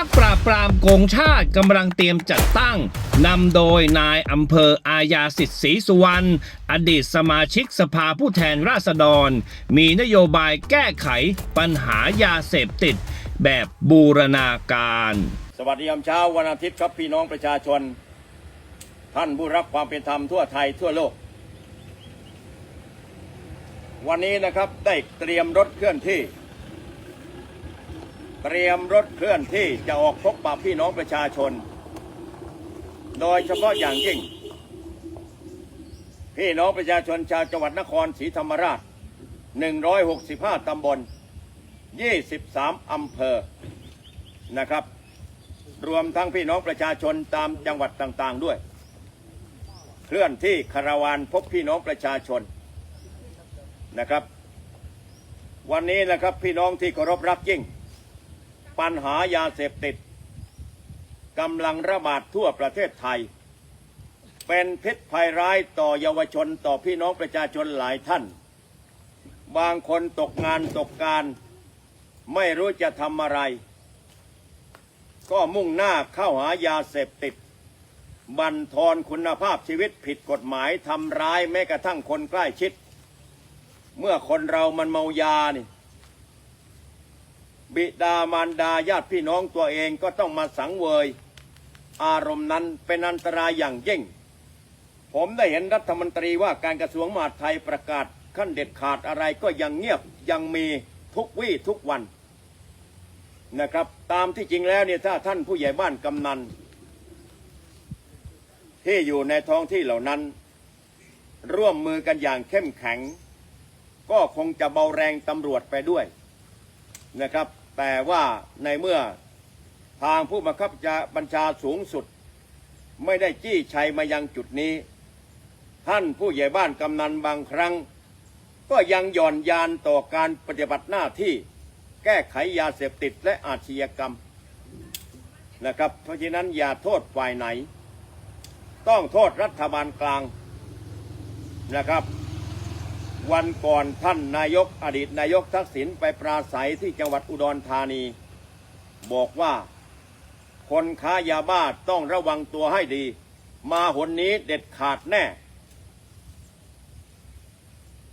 พักปราบปรามโกงชาติกำลังเตรียมจัดตั้งนำโดยนายอำเภออาญาสิทธิ์ศรีสุวรรณอดีตสมาชิกสภาผู้แทนราษฎร มีนโยบายแก้ไขปัญหายาเสพติด แบบบูรณาการ สวัสดียามเช้าวันอาทิตย์ครับพี่น้องประชาชน ท่านผู้รักความเป็นธรรมทั่วไทยทั่วโลก วันนี้นะครับได้เตรียมรถเคลื่อนที่ เตรียมรถเคลื่อนที่จะออกพบปะพี่น้องประชาชน โดยเฉพาะอย่างยิ่ง พี่น้องประชาชนชาวจังหวัดนครศรีธรรมราช 165 ตำบล 23 อำเภอนะครับ รวมทั้งพี่น้องประชาชนตามจังหวัดต่างๆด้วย เคลื่อนที่คาราวานพบพี่น้องประชาชนนะครับ วันนี้นะครับพี่น้องที่เคารพรักยิ่ง ปัญหายาเสพติดกำลังระบาดทั่วประเทศไทย เป็นพิษภัยร้ายต่อเยาวชนต่อพี่น้องประชาชนหลายท่าน บางคนตกงานตกการ ไม่รู้จะทำอะไร ก็มุ่งหน้าเข้าหายาเสพติด บั่นทอนคุณภาพชีวิตผิดกฎหมายทำร้ายแม้กระทั่งคนใกล้ชิด เมื่อคนเรามันเมายานี่ บิดามารดาญาติพี่น้องตัวเองก็ต้องมาสังเวย อารมณ์นั้นเป็นอันตรายอย่างยิ่ง ผมได้เห็นรัฐมนตรีว่าการกระทรวงมหาดไทยประกาศขั้นเด็ดขาดอะไรก็ยังเงียบยังมีทุกวี่ทุกวันนะครับ ตามที่จริงแล้วเนี่ยถ้าท่านผู้ใหญ่บ้านกำนัน ที่อยู่ในท้องที่เหล่านั้น ร่วมมือกันอย่างเข้มแข็ง ก็คงจะเบาแรงตำรวจไปด้วยนะครับ แต่ว่าในเมื่อทางผู้บังคับบัญชาสูงสุด ไม่ได้จี้ชัยมายังจุดนี้ ท่านผู้ใหญ่บ้านกำนันบางครั้ง ก็ยังหย่อนยานต่อการปฏิบัติหน้าที่แก้ไขยาเสพติดและอาชญากรรมนะครับเพราะฉะนั้นอย่าโทษฝ่ายไหน ต้องโทษรัฐบาลกลางนะครับ วันก่อนท่านนายกอดีตนายกทักษิณไปปราศัยที่จังหวัดอุดรธานี บอกว่าคนค้ายาบ้าต้องระวังตัวให้ดี มาหนนี้เด็ดขาดแน่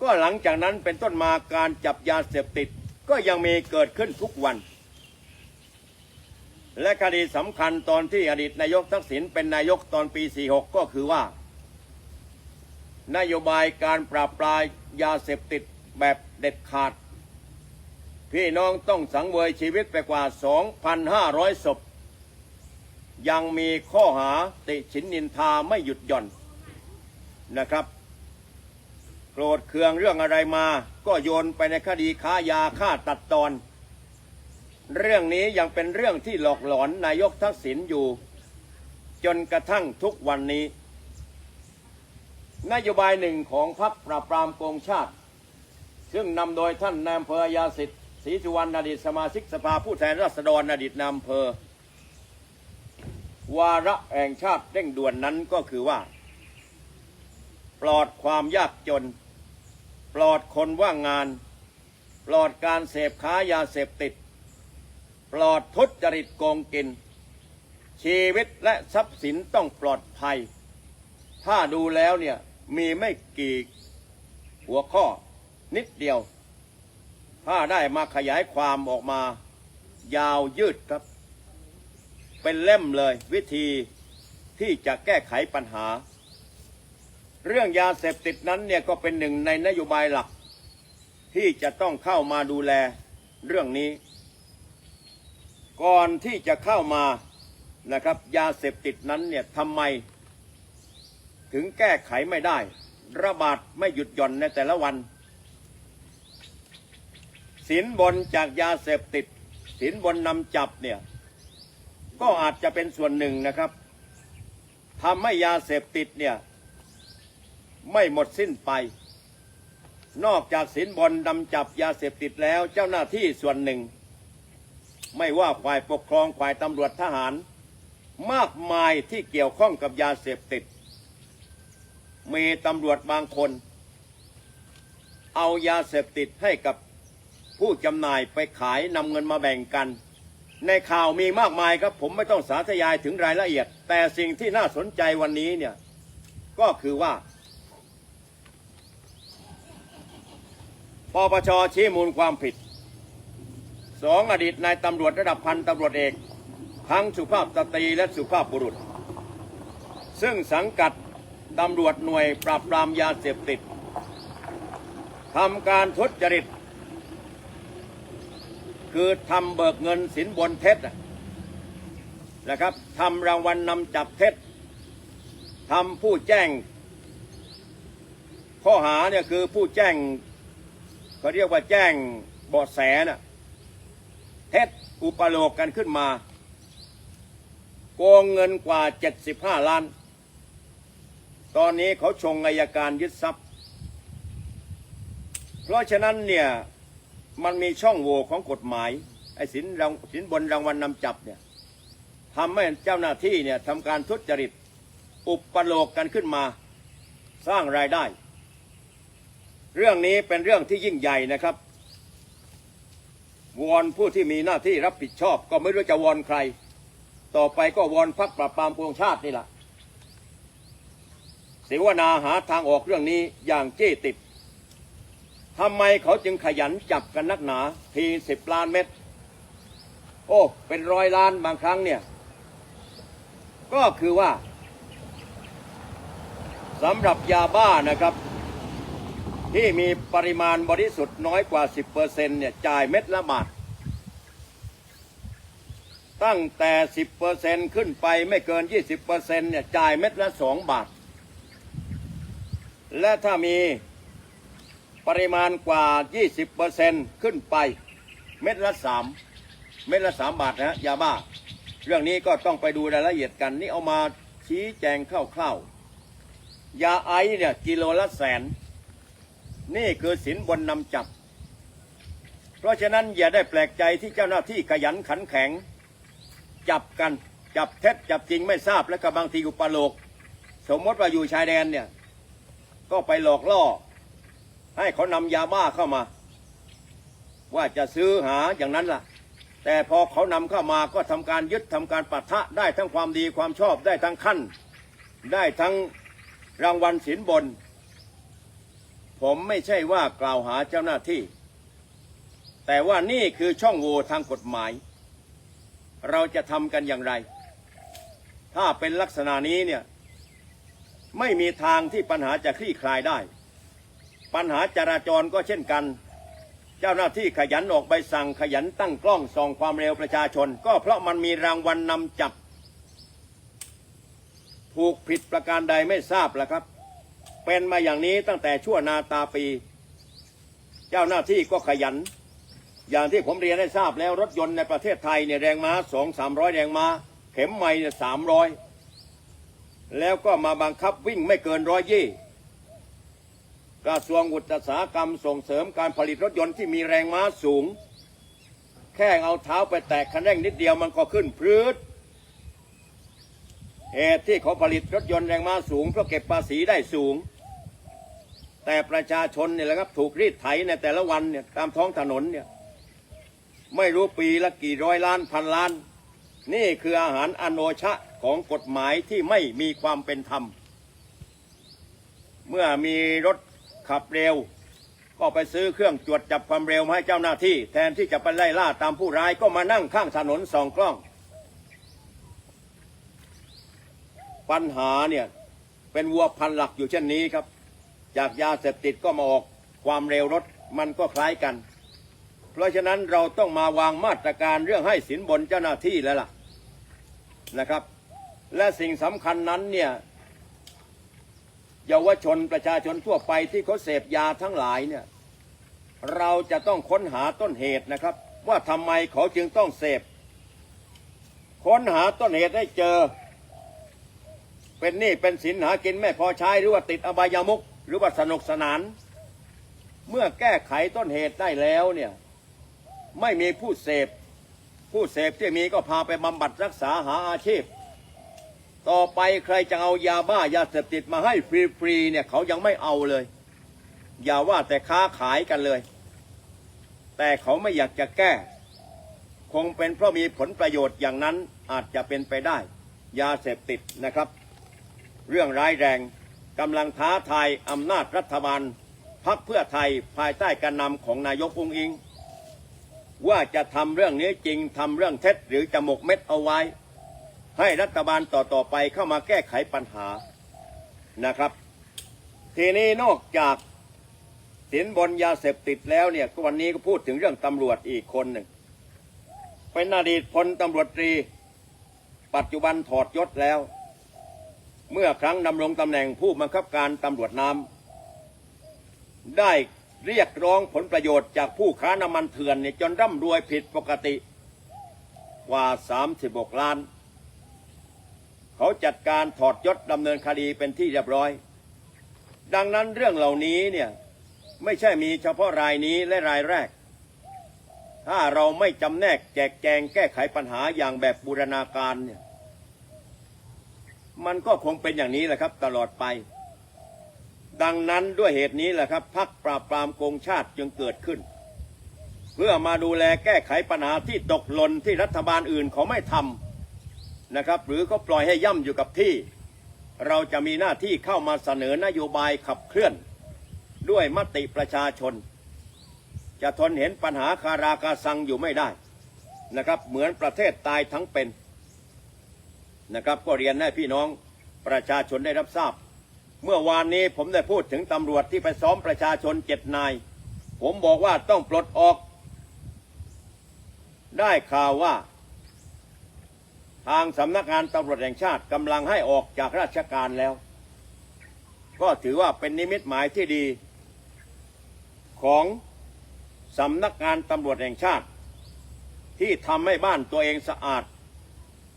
ก็หลังจากนั้นเป็นต้นมาการจับยาเสพติดก็ยังมีเกิดขึ้นทุกวัน และคดีสำคัญตอนที่อดีตนายกทักษิณเป็นนายกตอนปี 46 ก็คือว่า นโยบายการปราบปรามยาเสพติดแบบเด็ดขาด พี่น้องต้องสังเวยชีวิตไปกว่า 2,500 ศพ ยังมีข้อหาติฉินนินทาไม่หยุดหย่อนนะครับ โกรธเคืองเรื่องอะไรมาก็โยนไปในคดีค้ายาฆ่าตัดตอน เรื่องนี้ยังเป็นเรื่องที่หลอกหลอนนายกทักษิณอยู่ จนกระทั่งทุกวันนี้ นโยบายหนึ่งของพรรคปราบปรามโกงชาติ ซึ่งนำโดยท่านนายอำเภอยาสิทธิ์ศรีสุวรรณอดีตสมาชิกสภาผู้แทนราษฎรอดีตนายอำเภอ วาระแห่งชาติเร่งด่วนนั้นก็คือว่า ปลอดความยากจน ปลอดคนว่างงาน ปลอดการเสพค้ายาเสพติด ปลอดทุจริตโกงกิน ชีวิตและทรัพย์สินต้องปลอดภัย ถ้าดูแล้วเนี่ย มีไม่กี่หัวข้อนิดเดียว ถ้าได้มาขยายความออกมา ยาวยืดครับ เป็นเล่มเลยวิธีที่จะแก้ไขปัญหา เรื่องยาเสพติดนั้นเนี่ยก็เป็นหนึ่งในนโยบายหลัก ที่จะต้องเข้ามาดูแลเรื่องนี้ ก่อนที่จะเข้ามานะครับ ยาเสพติดนั้นเนี่ยทำไม ถึงแก้ไขไม่ได้ ระบาดไม่หยุดหย่อนในแต่ละวันสินบนจากยาเสพติดสินบนนำจับเนี่ยก็อาจจะเป็นส่วนหนึ่งนะครับทำให้ยาเสพติดเนี่ยไม่หมดสิ้นไป นอกจากสินบนนำจับยาเสพติดแล้วเจ้าหน้าที่ส่วนหนึ่ง ไม่ว่าฝ่ายปกครองฝ่ายตำรวจทหาร มากมายที่เกี่ยวข้องกับยาเสพติด มีตำรวจบางคน เอายาเสพติดให้กับผู้จำหน่ายไปขายนำเงินมาแบ่งกัน ในข่าวมีมากมายครับผมไม่ต้องสาธยายถึงรายละเอียด แต่สิ่งที่น่าสนใจวันนี้เนี่ยก็คือว่าปปชชี้มูลความผิดสองอดีตนายตำรวจระดับพันตำรวจเอก ทั้งสุภาพสตรีและสุภาพบุรุษ ซึ่งสังกัด ตำรวจหน่วยปราบปรามยาเสพติดทำการทุจริต คือทำเบิกเงินสินบนเท็จนะนะครับทำรางวัลนนำจับเท็จทำผู้แจ้ง ข้อหาเนี่ยคือผู้แจ้งเขาเรียกว่าแจ้งบาะแสน่ะเท็จอุปโลกกันขึ้นมา โกงเงินกว่า 75 ล้าน ตอนนี้เขาชงอายการยึดทรัพย์ เพราะฉะนั้นเนี่ยมันมีช่องโหว่ของกฎหมายไอ้สินรางสินบนรางวัลนนำจับเนี่ยทำให้เจ้าหน้าที่เนี่ยทำการทุจริตอุปโลกกันขึ้นมาสร้างรายได้ เรื่องนี้เป็นเรื่องที่ยิ่งใหญ่นะครับ วอนผู้ที่มีหน้าที่รับผิดชอบ ก็ไม่รู้จะวอนใคร ต่อไปก็วอนพักปราบปรามปวงชาตินี่แหละ เสวนาหาทางออกเรื่องนี้อย่างเจ้ติดทำไมเขาจึงขยันจับกันนักหนา ทีสิบล้านเม็ด โอ้ เป็นร้อยล้านบางครั้งเนี่ย ก็คือว่าสำหรับยาบ้านะครับ ที่มีปริมาณบริสุทธิ์น้อยกว่า 10%เนี่ยจ่ายเม็ดละบาท ตั้งแต่ 10%ขึ้นไปไม่เกิน 20%เนี่ยจ่ายเม็ดละ 2 บาท และถ้ามีปริมาณกว่า 20%ขึ้นไป เม็ดละ 3 เม็ดละ 3 บาทนะยาบ้า เรื่องนี้ก็ต้องไปดูรายละเอียดกันนี่เอามาชี้แจงคร่าวๆยาไอเนี่ยกิโลละแสน นี่คือสินบนนำจับ เพราะฉะนั้นอย่าได้แปลกใจที่เจ้าหน้าที่ขยันขันแข็ง จับกันจับเท็จจับจริงไม่ทราบและก็บางทีอุปโลก สมมติว่าอยู่ชายแดนเนี่ย ก็ไปหลอกล่อ ให้เขานำยาบ้าเข้ามา ว่าจะซื้อหาอย่างนั้นล่ะ แต่พอเขานำเข้ามาก็ทำการยึดทำการปะทะได้ทั้งความดีความชอบได้ทั้งขั้น ได้ทั้งรางวัลสินบน ผมไม่ใช่ว่ากล่าวหาเจ้าหน้าที่ แต่ว่านี่คือช่องโหว่ทางกฎหมาย เราจะทำกันอย่างไร ถ้าเป็นลักษณะนี้เนี่ย ไม่มีทางที่ปัญหาจะคลี่คลายได้ ปัญหาจราจรก็เช่นกัน เจ้าหน้าที่ขยันออกใบสั่งขยันตั้งกล้องส่องความเร็วประชาชน ก็เพราะมันมีรางวัลนนำจับ ถูกผิดประการใดไม่ทราบแหละครับ เป็นมาอย่างนี้ตั้งแต่ชั่วนาตาปี เจ้าหน้าที่ก็ขยัน อย่างที่ผมเรียนให้ทราบแล้วรถยนต์ในประเทศไทยเนี่ยแรงม้าสองสามร้อยแรงม้า เข็มไม้เนี่ยสามร้อย แล้วก็มาบังคับวิ่งไม่เกินร้อยยี่กระทรวงอุตสาหกรรมส่งเสริมการผลิตรถยนต์ที่มีแรงม้าสูง แค่เอาเท้าไปแตะคันเร่งนิดเดียวมันก็ขึ้นพรืดเหตุที่เขาผลิตรถยนต์แรงม้าสูงเพราะเก็บภาษีได้สูง แต่ประชาชนเนี่ยแหละครับถูกรีดไถในแต่ละวันเนี่ยตามท้องถนนเนี่ยไม่รู้ปีละกี่ร้อยล้านพันล้าน นี่คืออาหารอโนชะของกฎหมายที่ไม่มีความเป็นธรรม เมื่อมีรถขับเร็ว ก็ไปซื้อเครื่องตรวจจับความเร็วมาให้เจ้าหน้าที่ แทนที่จะไปไล่ล่าตามผู้ร้ายก็มานั่งข้างถนนส่องกล้อง ปัญหาเนี่ยเป็นวัวพันหลักอยู่เช่นนี้ครับ จากยาเสพติดก็มาออกความเร็วรถมันก็คล้ายกัน เพราะฉะนั้นเราต้องมาวางมาตรการเรื่องให้สินบนเจ้าหน้าที่แล้วล่ะ นะครับ และสิ่งสำคัญนั้นเนี่ยเยาวชนประชาชนทั่วไปที่เขาเสพยาทั้งหลายเนี่ยเราจะต้องค้นหาต้นเหตุนะครับ ว่าทำไมเขาจึงต้องเสพ ค้นหาต้นเหตุให้เจอ เป็นหนี้เป็นสินหากินไม่พอใช้หรือว่าติดอบายามุกหรือว่าสนุกสนาน เมื่อแก้ไขต้นเหตุได้แล้วเนี่ยไม่มีผู้เสพ ผู้เสพที่มีก็พาไปบำบัดรักษาหาอาชีพ ต่อไปใครจะเอายาบ้ายาเสพติดมาให้ฟรีๆเนี่ยเขายังไม่เอาเลย อย่าว่าแต่ค้าขายกันเลย แต่เขาไม่อยากจะแก้ คงเป็นเพราะมีผลประโยชน์อย่างนั้นอาจจะเป็นไปได้ ยาเสพติดนะครับ เรื่องร้ายแรงกำลังท้าทายอำนาจรัฐบาลพักเพื่อไทยภายใต้การนำของนายกองอิง ว่าจะทำเรื่องนี้จริงทำเรื่องเท็จหรือจะหมกเม็ดเอาไว้ ให้รัฐบาลต่อๆไปเข้ามาแก้ไขปัญหานะครับ ทีนี้นอกจากสินบนยาเสพติดแล้วเนี่ยกวันนี้ก็พูดถึงเรื่องตำรวจอีกคนหนึ่งเป็นอดีตพลตำรวจตรี ปัจจุบันถอดยศแล้ว เมื่อครั้งดำรงตำแหน่งผู้บังคับการตำรวจน้ำได้ เรียกร้องผลประโยชน์จากผู้ค้าน้ำมันเถื่อนเนี่ยจนร่ำรวยผิดปกติกว่า 36 ล้าน เขาจัดการถอดยศดำเนินคดีเป็นที่เรียบร้อย ดังนั้นเรื่องเหล่านี้เนี่ยไม่ใช่มีเฉพาะรายนี้และรายแรก ถ้าเราไม่จำแนกแจกแจงแก้ไขปัญหาอย่างแบบบูรณาการเนี่ยมันก็คงเป็นอย่างนี้แหละครับตลอดไป ดังนั้นด้วยเหตุนี้แหละครับพักปราบปรามโกงชาติจึงเกิดขึ้น เพื่อมาดูแลแก้ไขปัญหาที่ตกหล่นที่รัฐบาลอื่นเขาไม่ทำนะครับ หรือเขาปล่อยให้ย่ำอยู่กับที่ เราจะมีหน้าที่เข้ามาเสนอนโยบายขับเคลื่อน ด้วยมติประชาชน จะทนเห็นปัญหาคาราคาซังอยู่ไม่ได้นะครับเหมือนประเทศตายทั้งเป็นนะครับก็เรียนให้พี่น้องประชาชนได้รับทราบ เมื่อวานนี้ผมได้พูดถึงตำรวจที่ไปซ้อมประชาชนเจ็ดนาย ผมบอกว่าต้องปลดออก ได้ข่าวว่า ทางสำนักงานตำรวจแห่งชาติกำลังให้ออกจากราชการแล้ว ก็ถือว่าเป็นนิมิตหมายที่ดี ของสำนักงานตำรวจแห่งชาติ ที่ทำให้บ้านตัวเองสะอาด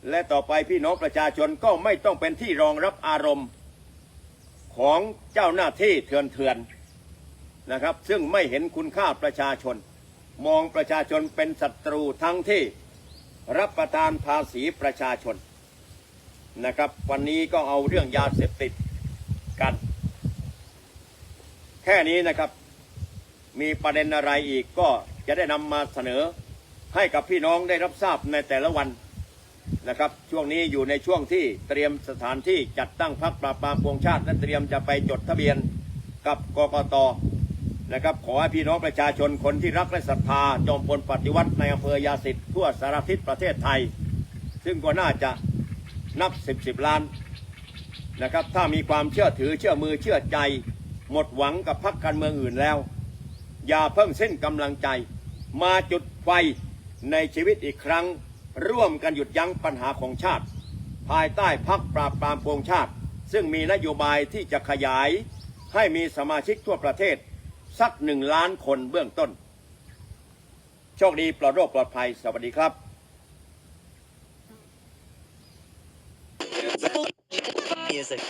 และต่อไปพี่น้องประชาชนก็ไม่ต้องเป็นที่รองรับอารมณ์ ของเจ้าหน้าที่เถื่อนๆนะครับ ซึ่งไม่เห็นคุณค่าประชาชน มองประชาชนเป็นศัตรูทั้งที่รับประทานภาษีประชาชนนะครับ วันนี้ก็เอาเรื่องยาเสพติดกัน แค่นี้นะครับ มีประเด็นอะไรอีกก็จะได้นำมาเสนอให้กับพี่น้องได้รับทราบในแต่ละวัน นะครับช่วงนี้อยู่ในช่วงที่เตรียมสถานที่จัดตั้งพรรคปราบปรามปวงชาติ และเตรียมจะไปจดทะเบียนกับกกตนะครับขอให้พี่น้องประชาชนคนที่รักและศรัทธาจอมพลปฏิวัติในอำเภอยาสิทธิ์ทั่วสารทิศประเทศไทย ซึ่งก็น่าจะนับสิบสิบล้านนะครับถ้ามีความเชื่อถือเชื่อมือเชื่อใจ หมดหวังกับพรรคการเมืองอื่นแล้ว อย่าเพิ่งเส้นกำลังใจ มาจุดไฟในชีวิตอีกครั้ง ร่วมกันหยุดยั้งปัญหาของชาติ ภายใต้พักปราบปรามโกงชาติ ซึ่งมีนโยบายที่จะขยาย ให้มีสมาชิกทั่วประเทศ สักหนึ่งล้านคนเบื้องต้น โชคดีปลอดโรคปลอดภัย สวัสดีครับ music.